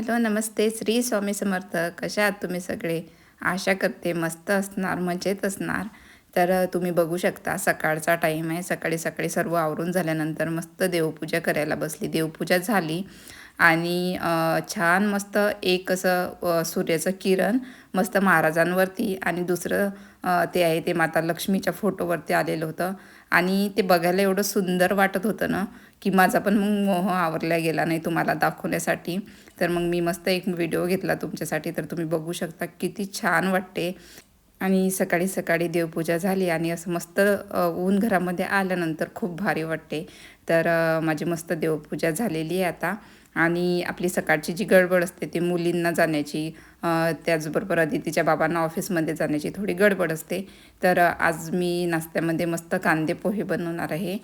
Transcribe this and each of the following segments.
Hello नमस्ते. श्री स्वामी समर्थ. कशा आहात तुम्ही सगळे? आशा करते मस्त असणार मजेत असणार. तर तुम्ही बघू शकता सकाळचा टाईम आहे. सकाळी सकाळी सर्व आवरून झाल्यानंतर मस्त देवपूजा करायला बसली. देवपूजा झाली आणि छान मस्त एक असं सूर्याचं किरण मस्त महाराजांवरती आणि दुसरं ते आहे ते माता लक्ष्मीच्या फोटोवरती आलेलं होतं. आणि ते बघायला एवढं सुंदर वाटत होतं ना की माझा पण मग मोह आवरला गेला नाही तुम्हाला दाखवण्यासाठी. तर मग मी मस्त एक व्हिडिओ घेतला तुमच्यासाठी. तर तुम्ही बघू शकता किती छान वाटते. आणि सकाळी सकाळी देवपूजा झाली आणि असं मस्त ऊन घरामध्ये आल्यानंतर खूप भारी वाटते. तर माझी मस्त देवपूजा झालेली आहे आता. आणि आपली सकाळची जी गडबड असते ती मुलींना जाण्याची त्याचबरोबर अदितीच्या बाबांना ऑफिसमध्ये जाण्याची थोडी गडबड असते. तर आज मी नाश्त्यामध्ये मस्त कांदे पोहे बनवणार आहे.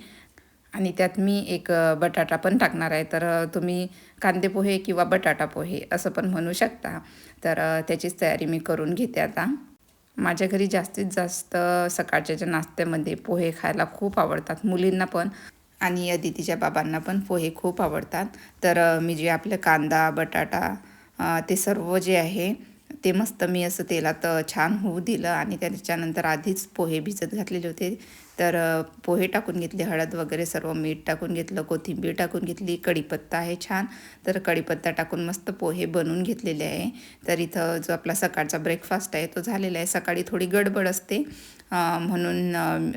आणि त्यात मी एक बटाटा पण टाकणार आहे. तर तुम्ही कांदे पोहे किंवा बटाटा पोहे असं पण म्हणू शकता. तर त्याचीच तयारी मी करून घेते आता. माझ्या घरी जास्तीत जास्त सकाळच्या ज्या नाश्त्यामध्ये पोहे खायला खूप आवडतात मुलींना पण आणि अदितीच्या बाबांना पण पोहे खूप आवडतात. तर मी जे आपलं कांदा बटाटा ते सर्व जे आहे ते मस्त मी असं तेलात छान होऊ दिलं आणि त्याच्यानंतर आधीच पोहे भिजत घातलेले होते. तर पोहे टाकून घेतले हळद वगैरे सर्व मीठ टाकून घेतलं कोथिंबीर टाकून घेतली कढीपत्ता आहे छान. तर कढीपत्ता टाकून मस्त पोहे बनवून घेतलेले आहे. तर इथं जो आपला सकाळचा ब्रेकफास्ट आहे तो झालेला आहे. सकाळी थोडी गडबड असते म्हणून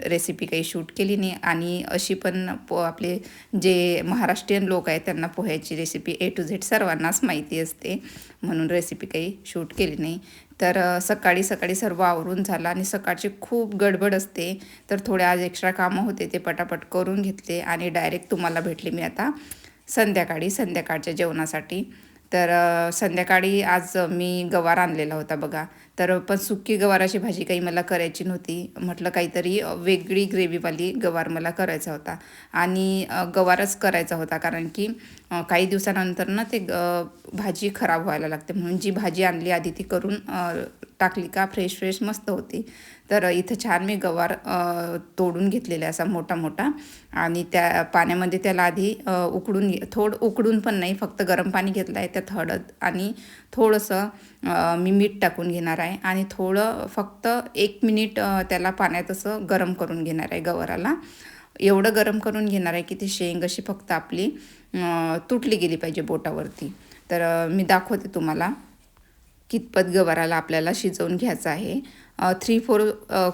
रेसिपी काही शूट केली नाही. आणि अशी पण पो आपले जे महाराष्ट्रीयन लोक आहेत त्यांना पोह्याची रेसिपी ए टू झेड सर्वांनाच माहिती असते. म्हणून रेसिपी काही शूट केली नाही. तर सकाळी सकाळी सर्व आवरून झालं आणि सकाळची खूप गडबड असते. तर थोडे आज एक्स्ट्रा कामं होते ते पटापट करून घेतले आणि डायरेक्ट तुम्हाला भेटले मी आता संध्याकाळी संध्याकाळच्या जेवणासाठी. तर संध्याकाळी आज मी गवार आणलेला होता बघा. तर पण सुकी गवाराची भाजी काही मला करायची नव्हती. म्हटलं काहीतरी वेगळी ग्रेव्हीवाली गवार मला करायचा होता. आणि गवारच करायचा होता कारण की काही दिवसानंतर ना ते ग- भाजी खराब व्हायला लागते. म्हणून जी भाजी आणली आधी ती करून टाकली का फ्रेश फ्रेश मस्त होती. तर इथं छान मी गवार तोडून घेतलेला असा मोठा मोठा. आणि त्या पाण्यामध्ये त्याला आधी उकडून घे थोडं उकडून पण नाही फक्त गरम पाणी घेतलं आहे त्यात हळद आणि थोडंसं मी मीठ टाकून घेणार आहे आणि थोडं फक्त एक मिनिट त्याला पाण्यात असं गरम करून घेणार आहे गवाराला. एवढं गरम करून घेणार आहे की ती शेंग अशी फक्त आपली तुटली गेली पाहिजे बोटावरती. तर मी दाखवते तुम्हाला. कितपत गवाराला आपल्याला शिजवून घ्यायचं आहे. थ्री फोर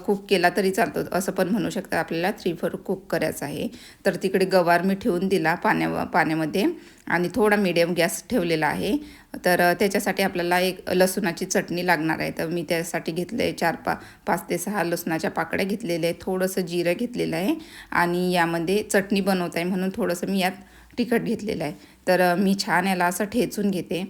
कुक केला तरी चालतो. असं पण म्हणू शकता आपल्याला थ्री फोर कुक करायचं आहे. तर तिकडे गवार मी ठेवून दिला पाण्या पाण्यामध्ये आणि थोडा मिडियम गॅस ठेवलेला आहे. तर त्याच्यासाठी आपल्याला एक लसूणाची चटणी लागणार आहे. तर मी त्यासाठी घेतलं आहे चार पा पाच ते सहा लसणाच्या पाकड्या घेतलेल्या आहे थोडंसं जिरं घेतलेलं आहे आणि यामध्ये चटणी बनवत आहे म्हणून थोडंसं मी यात तिखट घेतलेलं आहे. तर मी छान याला असं ठेचून घेते.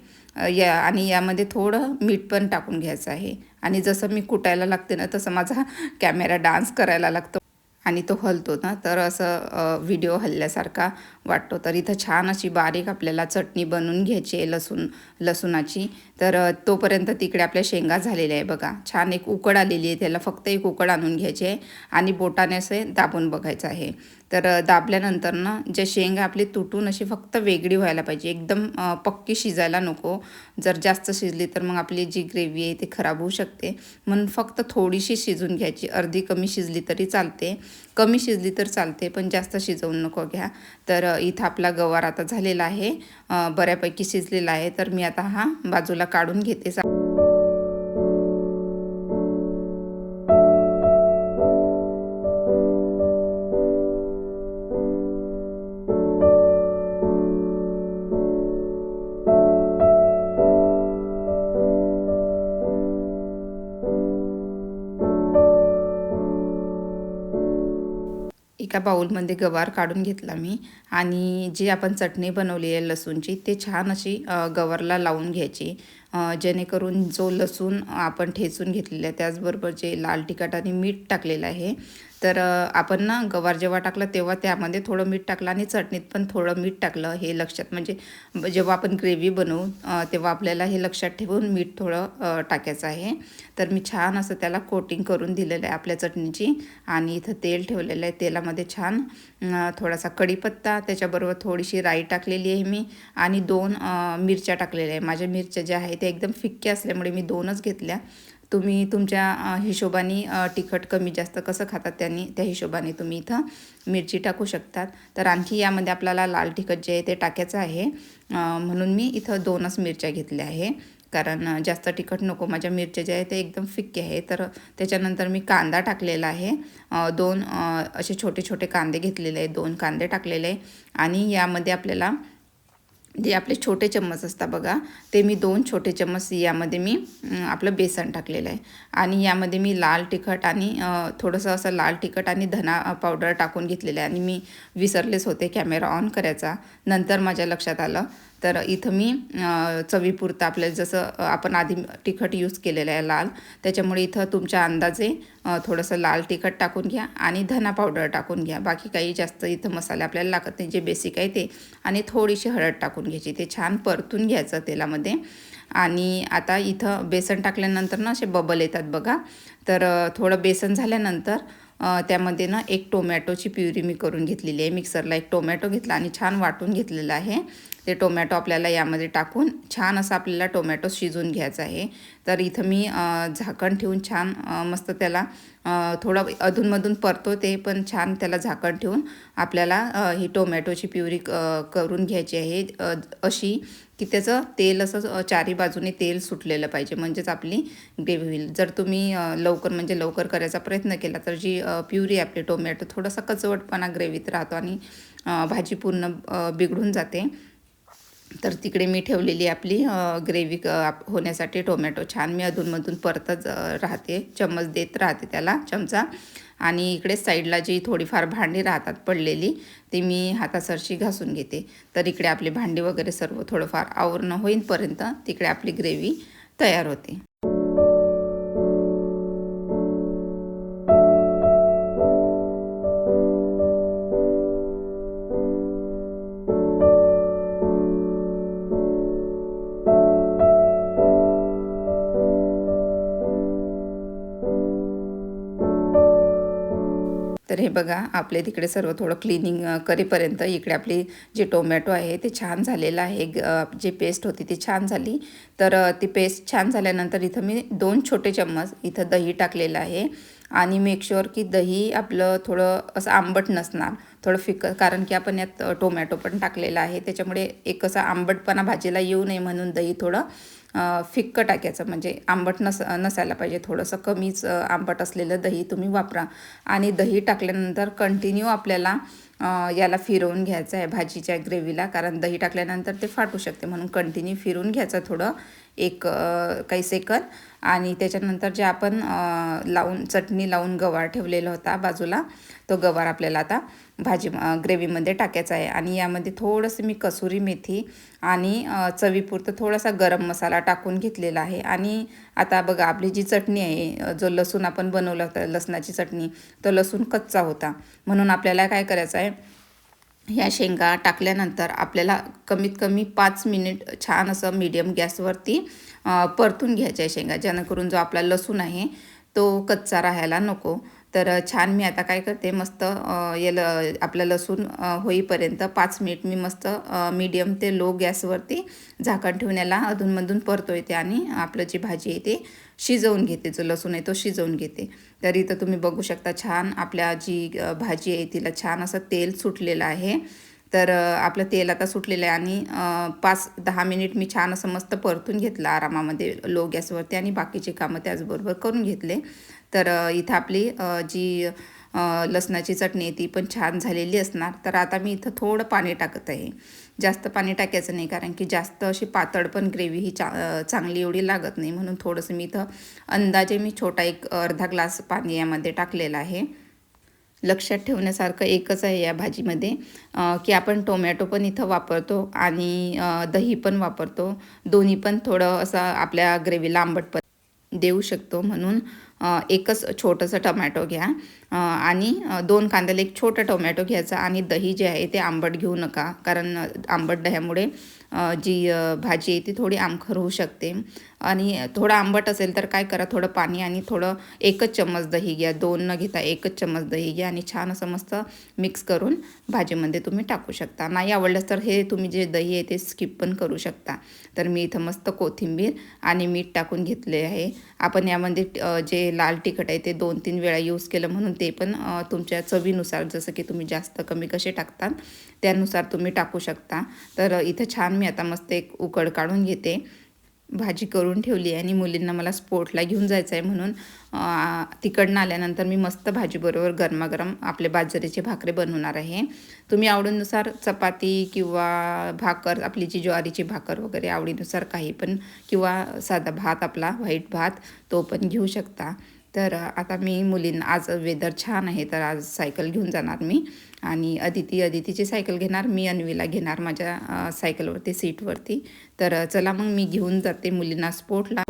या आणि यामध्ये थोडं मीठ पण टाकून घ्यायचं आहे. आणि जसं मी कुटायला लागते ना तसं माझा कॅमेरा डान्स करायला लागतो. आणि तो हलतो ना तर असं व्हिडिओ हलल्यासारखा वाटतो. तर इथं छान अशी बारीक आपल्याला चटणी बनवून घ्यायची आहे लसूण लसूणाची तर तोपर्यंत तिकडे आपल्या शेंगा झालेल्या आहे बघा. छान एक उकड आलेली आहे. त्याला फक्त एक उकड आणून घ्यायची आहे आणि बोटाने असे दाबून बघायचं आहे. तर दाबल्यानंतर ना जे शेंगा आपली तुटून अशी फक्त वेगळी व्हायला पाहिजे. एकदम पक्की शिजायला नको. जर जास्त शिजली तर मग आपली जी ग्रेव्ही आहे ती खराब होऊ शकते. म्हणून फक्त थोडीशी शिजून घ्यायची. अर्धी कमी शिजली तरी चालते. कमी शिजली तर चालते पण जास्त शिजवून नको घ्या. तर इथं आपला गवार आता झालेला आहे. बऱ्यापैकी शिजलेला आहे तर मी आता हा बाजूला काढून घेते. बाऊलमध्ये गवार काढून घेतला मी आणि जी आपण चटणी बनवली आहे लसूणची ते छान अशी गवरला गवारला लावून घ्यायची. जेणेकरून जो लसूण आपण ठेचून घेतलेला आहे त्याचबरोबर जे लाल तिखट आणि मीठ टाकलेलं आहे तर आपण ना गवार जेव्हा टाकलं तेव्हा त्यामध्ये थोडं मीठ टाकलं आणि चटणीत पण थोडं मीठ टाकलं हे लक्षात. म्हणजे जेव्हा आपण ग्रेव्ही बनवू तेव्हा आपल्याला हे लक्षात ठेवून मीठ थोडं टाकायचं आहे. तर मी छान असं त्याला कोटिंग करून दिलेलं आहे आपल्या चटणीची आणि इथं तेल ठेवलेलं आहे. तेलामध्ये छान थोडासा कढीपत्ता त्याच्याबरोबर थोडीशी राई टाकलेली आहे मी आणि दोन मिरच्या टाकलेल्या आहे. माझ्या मिरच्या ज्या आहे त्या एकदम फिक्क्या असल्यामुळे मी दोनच घेतल्या. तुम्ही तुमच्या हिशोबाने तिखट कमी जास्त कसं खातात त्यांनी त्या हिशोबाने तुम्ही इथं मिरची टाकू शकतात. तर आणखी यामध्ये आपल्याला लाल तिखट जे आहे ते टाकायचं आहे. म्हणून मी इथं दोनच मिरच्या घेतल्या आहे. कारण जास्त तिखट नको माझ्या मिरच्या ज्या आहे ते एकदम फिक्के आहे. तर त्याच्यानंतर मी कांदा टाकलेला आहे. दोन असे छोटे छोटे कांदे घेतलेले आहे दोन कांदे टाकलेले आहे. आणि यामध्ये आपल्याला जे आपले छोटे चम्मच असतात बघा ते मी दोन छोटे चम्मच यामध्ये मी आपलं बेसन टाकलेलं आहे. आणि यामध्ये मी लाल तिखट आणि थोडंसं असं लाल तिखट आणि धना पावडर टाकून घेतलेलं आहे. आणि मी विसरलेच होते कॅमेरा ऑन करायचा. नंतर माझ्या लक्षात आलं. तर इथं मी चवीपुरतं आपल्याला जसं आपण आधी तिखट यूज केलेलं आहे लाल. त्याच्यामुळे इथं तुमच्या अंदाजे थोडंसं लाल तिखट टाकून घ्या आणि धना पावडर टाकून घ्या. बाकी काही जास्त इथं मसाले आपल्याला लागत नाही. जे बेसिक आहे ते. आणि थोडीशी हळद टाकून घ्यायची. ते छान परतून घ्यायचं तेलामध्ये. आणि आता इथं बेसन टाकल्यानंतर ना असे बबल येतात बघा. तर थोडं बेसन झाल्यानंतर त्यामध्ये ना एक टोमॅटोची प्युरी मी करून घेतलेली आहे. मिक्सरला एक टोमॅटो घेतला आणि छान वाटून घेतलेलं आहे. ते टोमॅटो आपल्याला यामध्ये टाकून छान असं आपल्याला टोमॅटो शिजून घ्यायचा आहे. तर इथं मी झाकण ठेवून छान मस्त त्याला थोडं अधूनमधून परतो ते पण छान त्याला झाकण ठेवून आपल्याला ही टोमॅटोची प्युरी क- करून घ्यायची आहे. अशी की त्याचं तेल असं चारी बाजूने तेल सुटलेलं पाहिजे. म्हणजेच आपली ग्रेव्ही होईल. जर तुम्ही लवकर म्हणजे लवकर करायचा प्रयत्न केला तर जी प्युरी आपली टोमॅटो थोडासा कचवटपणा ग्रेव्हीत राहतो आणि भाजी पूर्ण बिघडून जाते. तर तिकडे मी ठेवलेली आपली ग्रेव्ही होण्यासाठी टोमॅटो छान. मी अधूनमधून परतच राहते. चम्मच देत राहते त्याला चमचा. आणि इकडे साईडला जी थोडीफार भांडी राहतात पडलेली ती मी हातासरशी घासून घेते. तर इकडे आपली भांडी वगैरे सर्व थोडंफार आवरणं होईपर्यंत तिकडे आपली ग्रेव्ही तयार होते. तर हे बघा आपले तिकडे सर्व थोडं क्लिनिंग करेपर्यंत इकडे आपली जे टोमॅटो आहे ते छान झालेलं आहे. ग- जे पेस्ट होती ती छान झाली. तर ती पेस्ट छान झाल्यानंतर इथं मी दोन छोटे चम्मच इथं दही टाकलेलं आहे. आणि मेक शुअर की दही आपलं थोडं असं आंबट नसणार थोडं फिकं कारण की आपण यात टोमॅटो पण टाकलेला आहे. त्याच्यामुळे एक असा आंबटपणा भाजीला येऊ नये म्हणून दही थोडं. फिक्कं टाकायचं. म्हणजे आंबट नस नसायला पाहिजे. थोडंसं कमीच आंबट असलेलं दही तुम्ही वापरा. आणि दही टाकल्यानंतर कंटिन्यू आपल्याला याला फिरवून घ्यायचं आहे भाजीच्या ग्रेव्हीला. कारण दही टाकल्यानंतर ते फाटू शकते. म्हणून कंटिन्यू फिरवून घ्यायचं थोडं एक काही सेकंद. आणि त्याच्यानंतर जे आपण लावून चटणी लावून गवार ठेवलेला होता बाजूला तो गवार आपल्याला आता भाजी ग्रेव्हीमध्ये टाकायचं आहे. आणि यामध्ये थोडंसं मी कसुरी मेथी आणि चवीपुरतं थोडासा गरम मसाला टाकून घेतलेला आहे. आणि आता बघा आपली जी चटणी आहे जो लसूण आपण बनवला होता लसणाची चटणी तो लसूण कच्चा होता. म्हणून आपल्याला काय करायचं आहे ह्या शेंगा टाकल्यानंतर आपल्याला कमीत कमी पाच मिनिट छान असं मीडियम गॅसवरती परतून घ्यायच्या आहे शेंगा. जेणेकरून जो आपला लसूण आहे तो कच्चा राहायला नको. तर छान मी आता काय करते मस्त अ, आपलं लसूण होईपर्यंत पाच मिनिट मी मस्त मीडियम ते लो गॅसवरती झाकण ठेवून याला अधूनमधून परतो ते आणि आपलं जी भाजी आहे ते शिजवून घेते. जो लसूण आहे तो शिजवून घेते. तर इथं तुम्ही बघू शकता छान आपल्या जी भाजी आहे तिला छान असं तेल सुटलेलं आहे. तर आपलं तेल आता सुटलेलं आहे आणि पाच दहा मिनिट मी छान असं मस्त परतून घेतलं आरामामध्ये लो गॅसवरती आणि बाकीचे कामं त्याचबरोबर करून घेतले. तर इथं आपली जी लसणाची चटणी आहे ती पण छान झालेली असणार. तर आता मी इथं थोडं पाणी टाकत आहे. जास्त पाणी टाकायचं नाही कारण की जास्त अशी पातळ पण ग्रेव्ही ही चा चांगली एवढी लागत नाही. म्हणून थोडंसं मी इथं अंदाजे मी छोटा एक अर्धा ग्लास पाणी यामध्ये टाकलेला आहे. लक्षात ठेवण्यासारखं एकच आहे या भाजीमध्ये की आपण टोमॅटो पण इथं वापरतो आणि दही पण वापरतो. दोन्ही पण थोडं असं आपल्या ग्रेव्हीला आंबटपण देऊ शकतो म्हणून एकच छोटंसं टमॅटो घ्या. आणि दोन कांद्याला एक छोटं टोमॅटो घ्यायचं आणि दही जे आहे ते आंबट घेऊ नका कारण आंबट दह्यामुळे जी भाजी आहे ती थोडी आमखर होऊ शकते. आणि थोडं आंबट असेल तर काय करा थोडं पाणी आणि थोडं एकच चम्मच दही घ्या. दोन न घेता एकच चम्मच दही घ्या आणि छान असं मस्त मिक्स करून भाजीमध्ये तुम्ही टाकू शकता. नाही आवडलंच तर हे तुम्ही जे दही आहे ते स्किप पण करू शकता. तर मी इथं मस्त कोथिंबीर आणि मीठ टाकून घेतले आहे. आपण यामध्ये जे लाल तिखट आहे ते दोन तीन वेळा यूज केलं म्हणून ते पण तुमच्या चवीनुसार जसं की तुम्ही जास्त कमी कसे टाकतात त्यानुसार तुम्ही टाकू शकता. तर इथं छान मी आता मस्त एक उकड काढून घेते. भाजी करून ठेवली आहे आणि मुलींना मला स्पोर्टला घेऊन जायचं आहे म्हणून तिकडनं आल्यानंतर मी मस्त भाजीबरोबर गरमागरम आपले बाजरीचे भाकरे बनवणार आहे. तुम्ही आवडीनुसार चपाती किंवा भाकर आपली जी ज्वारीची भाकर वगैरे आवडीनुसार काही पण किंवा साधा भात आपला व्हाईट भात तो पण घेऊ शकता. तर आता मी मुलींना आज वेदर छान आहे तर आज सायकल घेऊन जाणार मी. आणि अदिती अदितीची सायकल घेणार मी अन्वीला घेणार माझ्या सायकलवरती सीटवरती. तर चला मग मी घेऊन जाते मुलींना स्पोर्टला.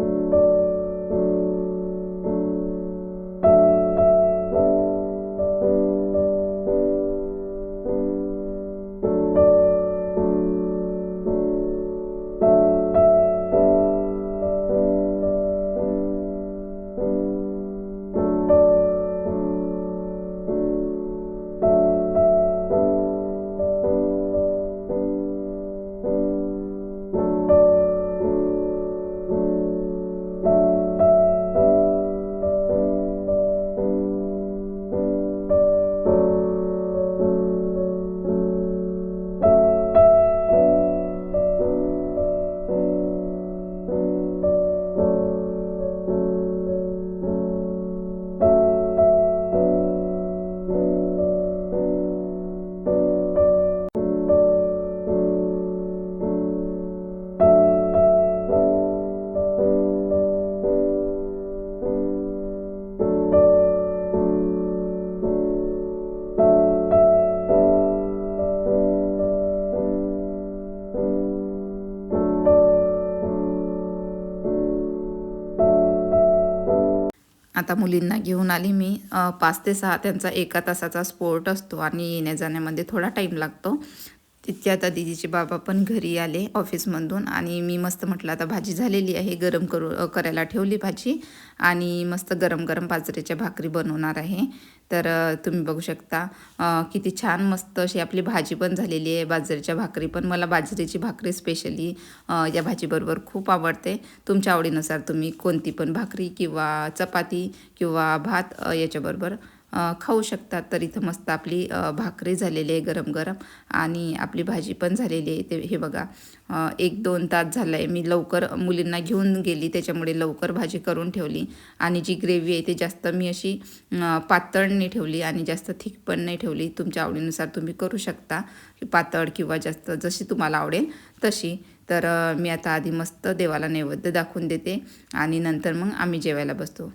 आता मुलींना घेऊन आली मी. पाच ते सहा त्यांचा एका तासाचा स्पोर्ट असतो आणि येण्या जाण्यामध्ये थोडा टाईम लागतो. तितक्या आता दिदीचे बाबा पण घरी आले ऑफिसमधून आणि मी मस्त म्हटलं आता भाजी झालेली आहे गरम करू करायला ठेवली भाजी आणि मस्त गरम गरम बाजरीच्या भाकरी बनवणार आहे. तर तुम्ही बघू शकता किती छान मस्त अशी आपली भाजी पण झालेली आहे बाजरीच्या भाकरी पण. मला बाजरीची भाकरी स्पेशली या भाजीबरोबर खूप आवडते. तुमच्या आवडीनुसार तुम्ही कोणती पण भाकरी किंवा चपाती किंवा भात याच्याबरोबर खाऊ शकतात. तर इथं मस्त आपली भाकरी झालेली आहे गरम गरम आणि आपली भाजी पण झालेली आहे. ते हे बघा एक दोन तास झालं आहे मी लवकर मुलींना घेऊन गेली त्याच्यामुळे लवकर भाजी करून ठेवली आणि जी ग्रेव्ही आहे ती जास्त मी अशी पातळ नाही ठेवली आणि जास्त थिक पण नाही ठेवली. तुमच्या आवडीनुसार तुम्ही करू शकता. पातळ किंवा जास्त जशी तुम्हाला आवडेल तशी. तर मी आता आधी मस्त देवाला नैवेद्य दाखवून देते आणि नंतर मग आम्ही जेवायला बसतो.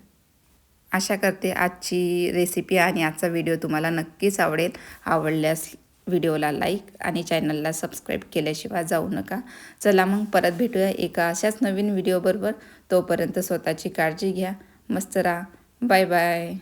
आशा करते आजची रेसिपी आणि आजचा व्हिडिओ तुम्हाला नक्कीच आवडेल. आवडल्यास व्हिडिओला लाईक आणि चॅनलला सबस्क्राईब केल्याशिवाय जाऊ नका. चला मग परत भेटूया एका अशाच नवीन व्हिडिओबरोबर तोपर्यंत स्वतःची काळजी घ्या. मस्त राहा. Bye bye